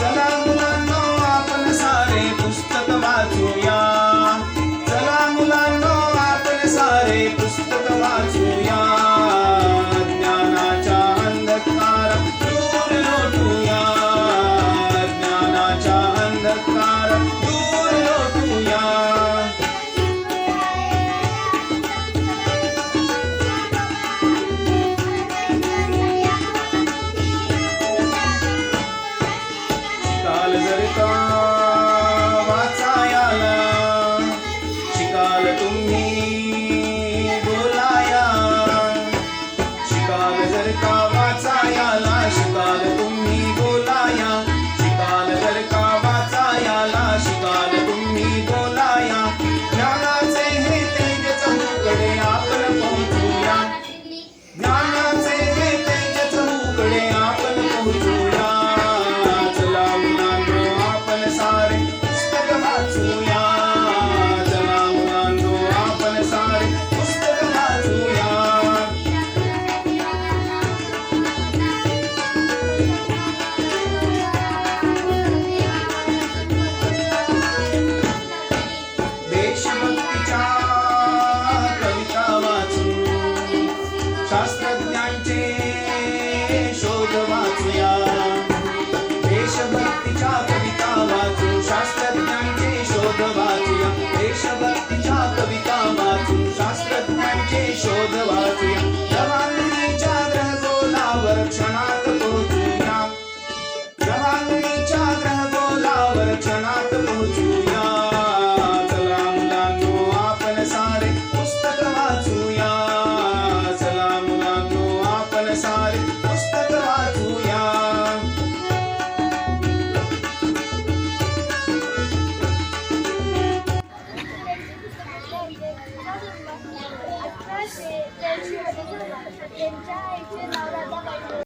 चला मुलांनो आपण सारे पुस्तक वाचूया. चला मुलांनो सारे पुस्तक वाचूया. ज्ञानाच्या अंधकार दूर लोटूया शिकाल जरिता वाचायाला. शिकाल तुम्ही बोलाया. शिकाल जरिता वाचायाला. शिकाल तुम्ही बोलाया. शिकाल जरका वाचायाला. शिकाल तुम्ही बोलाया. ज्ञानाचे हे तेज चहूकडे आपण पोहोचूया. ज्ञानाचे हे तेज चहूकडे 别说 त्यांच्या आईचे नाव राधाबाई